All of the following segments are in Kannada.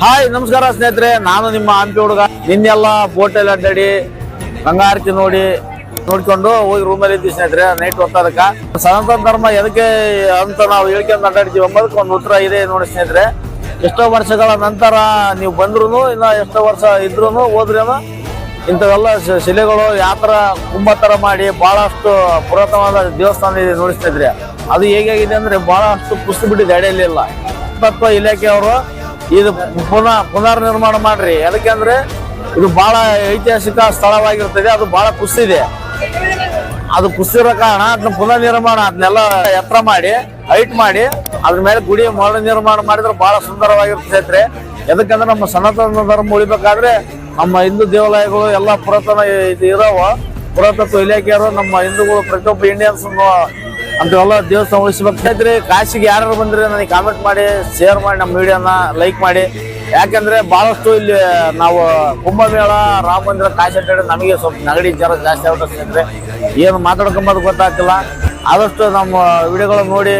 ಹಾಯ್, ನಮಸ್ಕಾರ ಸ್ನೇಹಿತರೆ. ನಾನು ನಿಮ್ಮ ಹಂಪಿ ಹುಡುಗ. ನಿನ್ನೆಲ್ಲ ಬೋಟಲ್ಲಿ ಅಡ್ಡಾಡಿ ಗಂಗಾರತಿ ನೋಡಿ, ನೋಡ್ಕೊಂಡು ಹೋಗಿ ರೂಮಲ್ಲಿ ಇದ್ದೀವಿ ಸ್ನೇಹಿತರೆ ನೈಟ್ ಹೊತ್ತದಕ್ಕ. ಸನಾತನ ಧರ್ಮ ಎದಕ್ಕೆ ಅಂತ ನಾವು ಹೇಳ್ಕೊಂಡು ಅಡ್ಡಾಡ್ತೀವಿ ಎಂಬುದಕ್ಕೆ ಒಂದು ಉತ್ತರ ಇದೆ ನೋಡಿ ಸ್ನೇಹಿತರೆ. ಎಷ್ಟೋ ವರ್ಷಗಳ ನಂತರ ನೀವು ಬಂದ್ರು ಇನ್ನ ಎಷ್ಟೋ ವರ್ಷ ಇದ್ರು ಹೋದ್ರೇನು, ಇಂಥವೆಲ್ಲ ಶಿಲೆಗಳು ಯಾವ ಥರ ಮಾಡಿ ಬಹಳಷ್ಟು ಪುರಾತನವಾದ ದೇವಸ್ಥಾನ ಇದೆ ನೋಡಿ ಸ್ನೇಹಿತರೆ. ಅದು ಹೇಗಾಗಿದೆ ಅಂದ್ರೆ ಬಹಳಷ್ಟು ಕುಸಿದು ಬಿಟ್ಟಿದೆ ಅಡಿಯಲ್ಲಿಲ್ಲ. ತತ್ವ ಇಲಾಖೆಯವರು ಇದು ಪುನಃ ಪುನರ್ ನಿರ್ಮಾಣ ಮಾಡ್ರಿ ಯಾಕಂದ್ರೆ ಇದು ಬಹಳ ಐತಿಹಾಸಿಕ ಸ್ಥಳವಾಗಿರ್ತದೆ, ಅದು ಬಹಳ ಕುಸಿದೆ ಅದು ಕುಸಿರೋ ಕಾರಣ ಅದನ್ನ ಪುನರ್ ನಿರ್ಮಾಣ ಅದನ್ನೆಲ್ಲ ಎತ್ತರ ಮಾಡಿ, ಹೈಟ್ ಮಾಡಿ, ಅದ್ರ ಮೇಲೆ ಗುಡಿ ಮರಳು ನಿರ್ಮಾಣ ಮಾಡಿದ್ರೆ ಬಹಳ ಸುಂದರವಾಗಿರ್ತೈತ್ರಿ ಯಾಕಂದ್ರೆ ನಮ್ಮ ಸನಾತನ ಧರ್ಮ ಉಳಿಬೇಕಾದ್ರೆ ನಮ್ಮ ಹಿಂದೂ ದೇವಾಲಯಗಳು ಎಲ್ಲ ಪುರಾತನ ಇದು ಇದಾವ ಪುರಾತತ್ವ ಇಲಾಖೆಯವರು ನಮ್ಮ ಹಿಂದೂಗಳು ಪ್ರತಿಯೊಬ್ಬ ಇಂಡಿಯನ್ಸ್ ಅಂತೆಲ್ಲ ದೇವಸ್ಥಾನ ಉಳಿಸ್ಬೇಕಾದ್ರೆ ಕಾಶಿಗೆ ಯಾರು ಬಂದ್ರೆ ನನಗೆ ಕಾಮೆಂಟ್ ಮಾಡಿ ಶೇರ್ ಮಾಡಿ ನಮ್ಮ ವಿಡಿಯೋನ ಲೈಕ್ ಮಾಡಿ. ಯಾಕಂದ್ರೆ ಬಹಳಷ್ಟು ಇಲ್ಲಿ ನಾವು ಕುಂಭಮೇಳ ರಾಮ ಮಂದಿರ ಕಾಶಿ ಅಂತ ನಮಗೆ ಸ್ವಲ್ಪ ನಗಡಿ ಜರ ಜಾಸ್ತಿ ಆಗುತ್ತೆ ಸ್ನೇಹಿತರೆ. ಏನು ಮಾತಾಡ್ಕೊಂಬೋದು ಗೊತ್ತಾಗ್ತಿಲ್ಲ. ಆದಷ್ಟು ನಮ್ಮ ವಿಡಿಯೋಗಳು ನೋಡಿ,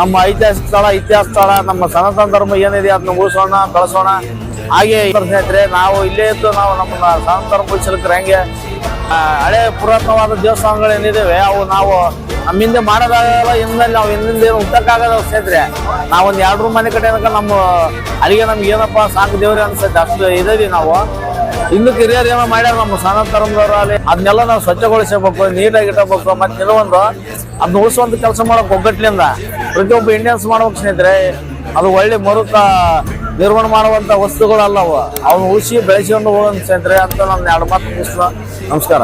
ನಮ್ಮ ಐತಿಹಾಸಿಕ ಸ್ಥಳ, ಇತಿಹಾಸ ಸ್ಥಳ, ನಮ್ಮ ಸನಾತನ ಧರ್ಮ ಏನಿದೆ ಅದನ್ನ ಉಳಿಸೋಣ ಬೆಳೆಸೋಣ. ಹಾಗೆ ಸ್ನೇಹಿತರೆ, ನಾವು ಇಲ್ಲೇ ಇದ್ದು ನಾವು ನಮ್ಮ ಸನಾತನ ಧರ್ಮ ಉಳಿಸಲಿಕ್ಕೆ ಹೆಂಗೆ ಹಳೆ ಪುರಾತನವಾದ ದೇವಸ್ಥಾನಗಳು ಏನಿದಾವೆ ಅವು ನಾವು ನಮ್ಮಿಂದ ಮಾಡೋದಾಗಲ್ಲ ಹಿಂದೆ ನಾವು ಹಿಂದಿಂದ ಏನು ಹುಟ್ಟಕ್ಕಾಗಲ್ಲ ಸ್ನೇಹಿತರೆ ನಾವೊಂದು ಎರಡು ಮನೆ ಕಡೆ ನಮ್ಮ ಅಲ್ಲಿಗೆ ನಮ್ಗೆ ಏನಪ್ಪ, ಸಾಕು ದೇವ್ರಿ ಅನ್ಸುತ್ತೆ. ಅಷ್ಟು ಇದೀವಿ ನಾವು. ಇನ್ನು ಹಿರಿಯರು ಏನೋ ಮಾಡ್ಯಾರ, ನಮ್ಮ ಧರ್ಮದವರು ಅಲ್ಲಿ. ಅದನ್ನೆಲ್ಲ ನಾವು ಸ್ವಚ್ಛಗೊಳಿಸಬೇಕು, ನೀಟಾಗಿ ಇಟ್ಟಬೇಕು ಮತ್ತೆ ಕೆಲವೊಂದು ಅದನ್ನ ಉಳಿಸುವಂತ ಕೆಲಸ ಮಾಡೋಕೆ ಒಗ್ಗಟ್ಟಿನಿಂದ ಪ್ರತಿಯೊಬ್ಬ ಇಂಡಿಯನ್ಸ್ ಮಾಡ್ಬೇಕು ಸ್ನೇಹಿತರೆ, ಅದು ಒಳ್ಳೆ ಮರುಕ ನಿರ್ಮಾಣ ಮಾಡುವಂತ ವಸ್ತುಗಳಲ್ಲವ. ಅವನು ಉಳಿಸಿ ಬೆಳೆಸಿಕೊಂಡು ಸ್ನೇಹಿತರೆ ಅಂತ ನನ್ನ ಎರಡು ಮಾತು ನಮಸ್ಕಾರ.